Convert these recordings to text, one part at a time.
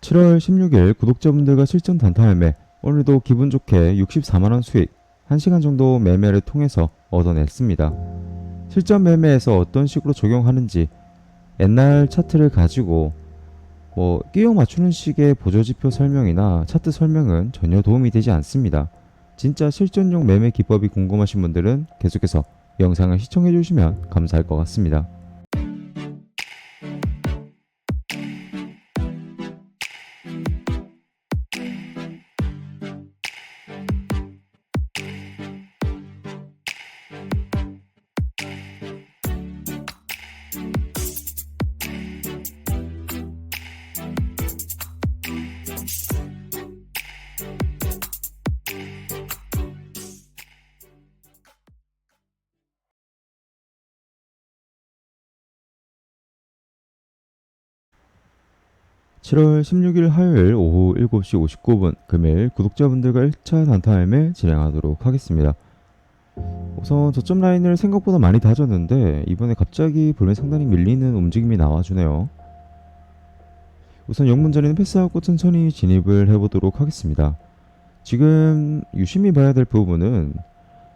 7월 16일 구독자분들과 실전 단타 매매 오늘도 기분 좋게 64만원 수익 1시간 정도 매매를 통해서 얻어냈습니다. 실전 매매에서 어떤 식으로 적용하는지 옛날 차트를 가지고 뭐 끼워 맞추는 식의 보조지표 설명이나 차트 설명은 전혀 도움이 되지 않습니다. 진짜 실전용 매매 기법이 궁금하신 분들은 계속해서 영상을 시청해 주시면 감사할 것 같습니다. 칠월 16일 화요일 오후 7시 59분 금일 구독자분들과 1차 단타 매매 진행하도록 하겠습니다. 우선 저점 라인을 생각보다 많이 다졌는데 이번에 갑자기 볼멘 상당히 밀리는 움직임이 나와주네요. 우선 영문 자리는 패스하고 천천히 진입을 해보도록 하겠습니다. 지금 유심히 봐야 될 부분은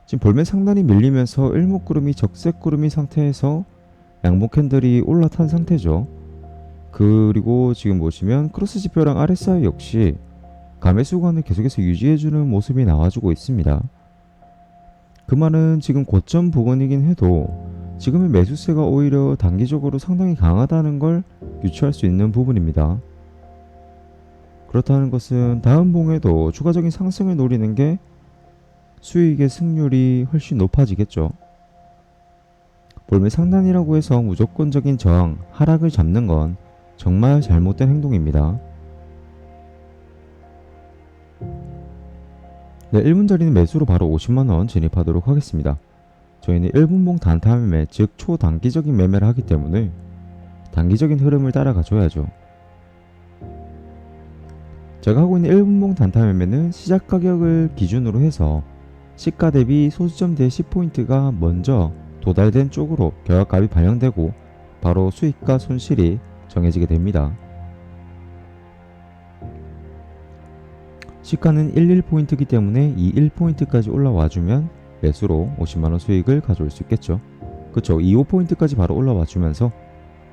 지금 볼멘 상단이 밀리면서 일목구름이 적색구름이 상태에서 양봉 캔들이 올라탄 상태죠. 그리고 지금 보시면 크로스 지표랑 RSI 역시 감의 수관을 계속해서 유지해주는 모습이 나와주고 있습니다. 그 말은 지금 고점 부근이긴 해도 지금의 매수세가 오히려 단기적으로 상당히 강하다는 걸 유추할 수 있는 부분입니다. 그렇다는 것은 다음 봉에도 추가적인 상승을 노리는 게 수익의 승률이 훨씬 높아지겠죠. 볼매 상단이라고 해서 무조건적인 저항, 하락을 잡는 건 정말 잘못된 행동입니다. 네, 1분 자리는 매수로 바로 50만원 진입하도록 하겠습니다. 저희는 1분봉 단타 매매, 즉 초단기적인 매매를 하기 때문에 단기적인 흐름을 따라가 줘야죠. 제가 하고 있는 1분봉 단타 매매는 시작 가격을 기준으로 해서 시가 대비 소수점 대 10포인트가 먼저 도달된 쪽으로 결합값이 반영되고 바로 수익과 손실이 정해지게 됩니다. 시가는 11포인트이기 때문에 이 1포인트까지 올라와주면 매수로 50만원 수익을 가져올 수 있겠죠. 그쵸 25포인트까지 바로 올라와주면서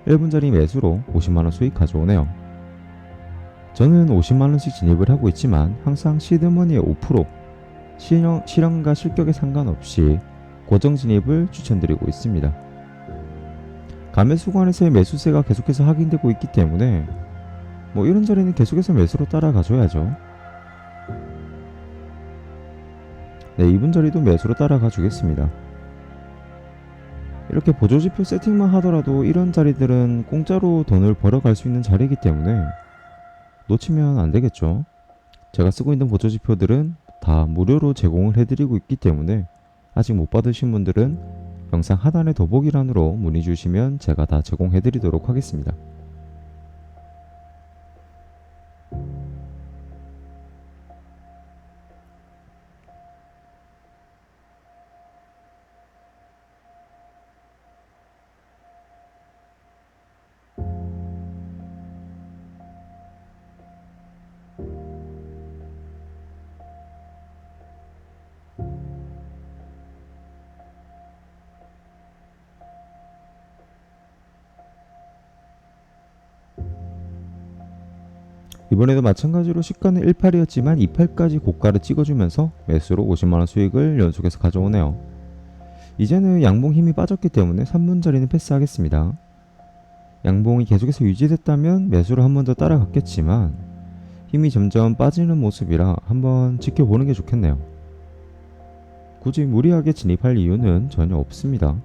1분짜리 매수로 50만원 수익 가져오네요. 저는 50만원씩 진입을 하고 있지만 항상 시드머니의 5% 실현, 실현과 실격에 상관없이 고정 진입을 추천드리고 있습니다. 감매수관에서의 매수세가 계속해서 확인되고 있기 때문에 뭐 이런 자리는 계속해서 매수로 따라가줘야죠. 네, 이분 자리도 매수로 따라가 주겠습니다. 이렇게 보조지표 세팅만 하더라도 이런 자리들은 공짜로 돈을 벌어갈 수 있는 자리이기 때문에 놓치면 안 되겠죠. 제가 쓰고 있는 보조지표들은 다 무료로 제공을 해드리고 있기 때문에 아직 못 받으신 분들은 영상 하단의 더보기란으로 문의 주시면 제가 다 제공해 드리도록 하겠습니다. 이번에도 마찬가지로 시가는 18이었지만 28까지 고가를 찍어주면서 매수로 50만원 수익을 연속해서 가져오네요. 이제는 양봉 힘이 빠졌기 때문에 3분 자리는 패스하겠습니다. 양봉이 계속해서 유지됐다면 매수로 한 번 더 따라갔겠지만 힘이 점점 빠지는 모습이라 한번 지켜보는 게 좋겠네요. 굳이 무리하게 진입할 이유는 전혀 없습니다.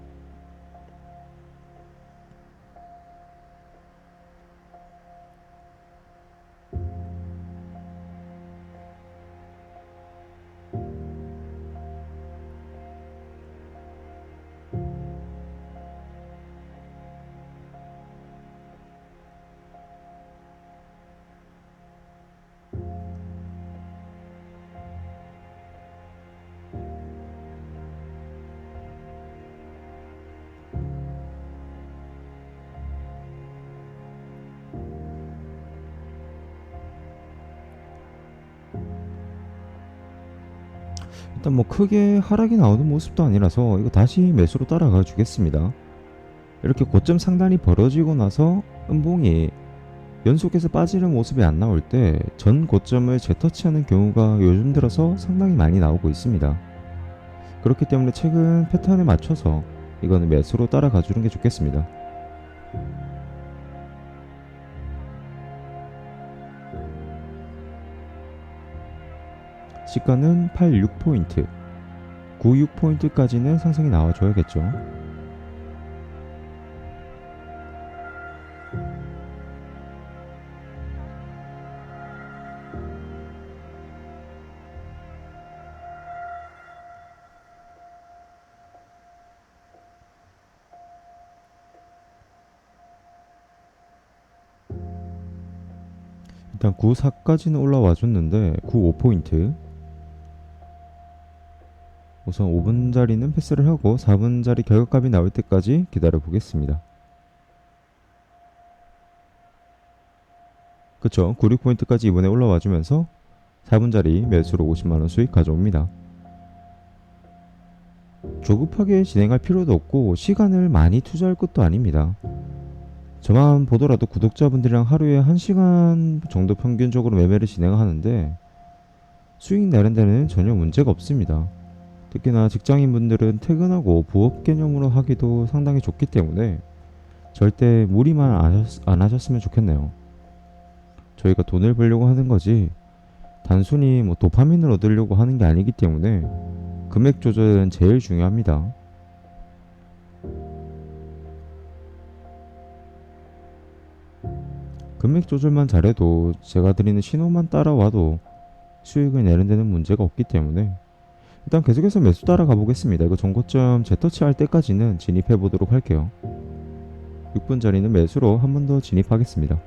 일단 뭐 크게 하락이 나오는 모습도 아니라서 이거 다시 매수로 따라가 주겠습니다. 이렇게 고점 상단이 벌어지고 나서 음봉이 연속해서 빠지는 모습이 안 나올 때 전 고점을 재터치하는 경우가 요즘 들어서 상당히 많이 나오고 있습니다. 그렇기 때문에 최근 패턴에 맞춰서 이거는 매수로 따라가 주는 게 좋겠습니다. 시가는 86포인트, 96포인트까지는 상승이 나와줘야겠죠. 일단 94까지는 올라와 줬는데 95포인트 우선 5분짜리는 패스를 하고 4분짜리 결과값이 나올 때까지 기다려 보겠습니다. 그쵸 96포인트까지 이번에 올라와 주면서 4분짜리 매수로 50만원 수익 가져옵니다. 조급하게 진행할 필요도 없고 시간을 많이 투자할 것도 아닙니다. 저만 보더라도 구독자분들이랑 하루에 1시간 정도 평균적으로 매매를 진행하는데 수익 내는 데는 전혀 문제가 없습니다. 특히나 직장인분들은 퇴근하고 부업 개념으로 하기도 상당히 좋기 때문에 절대 무리만 안 하셨- 안 하셨으면 좋겠네요. 저희가 돈을 벌려고 하는 거지 단순히 뭐 도파민을 얻으려고 하는 게 아니기 때문에 금액 조절은 제일 중요합니다. 금액 조절만 잘해도 제가 드리는 신호만 따라와도 수익을 내는 데는 문제가 없기 때문에 일단 계속해서 매수 따라가 보겠습니다. 이거 전고점 재터치 할 때까지는 진입해 보도록 할게요. 6분짜리는 매수로 한 번 더 진입하겠습니다.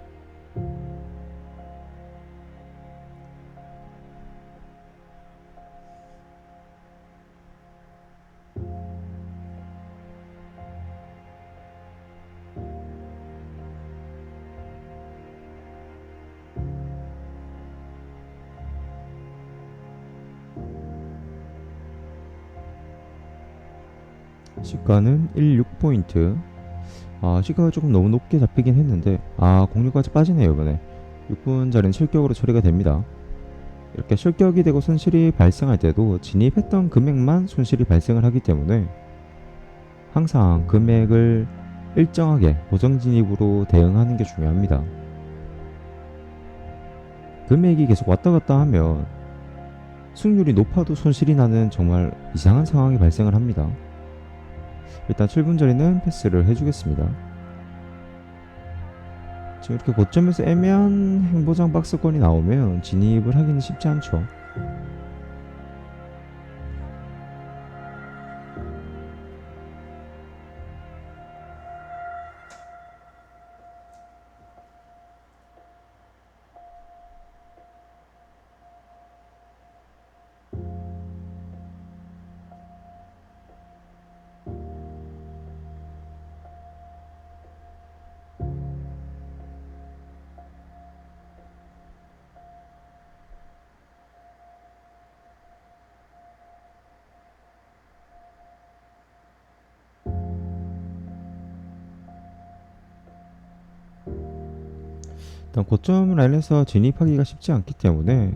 시가는 16포인트. 아, 시가가 조금 너무 높게 잡히긴 했는데, 아, 공유까지 빠지네요, 이번에. 6분짜리는 실격으로 처리가 됩니다. 이렇게 실격이 되고 손실이 발생할 때도 진입했던 금액만 손실이 발생을 하기 때문에 항상 금액을 일정하게 고정 진입으로 대응하는 게 중요합니다. 금액이 계속 왔다 갔다 하면 수익률이 높아도 손실이 나는 정말 이상한 상황이 발생을 합니다. 일단 7분 전에는 패스를 해주겠습니다. 지금 이렇게 고점에서 애매한 행보장 박스권이 나오면 진입을 하기는 쉽지 않죠. 일단 고점 라인에서 진입하기가 쉽지 않기 때문에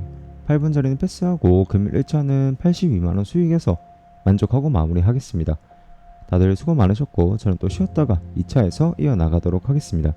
8분 자리는 패스하고 금일 1차는 82만원 수익에서 만족하고 마무리하겠습니다. 다들 수고 많으셨고 저는 또 쉬었다가 2차에서 이어나가도록 하겠습니다.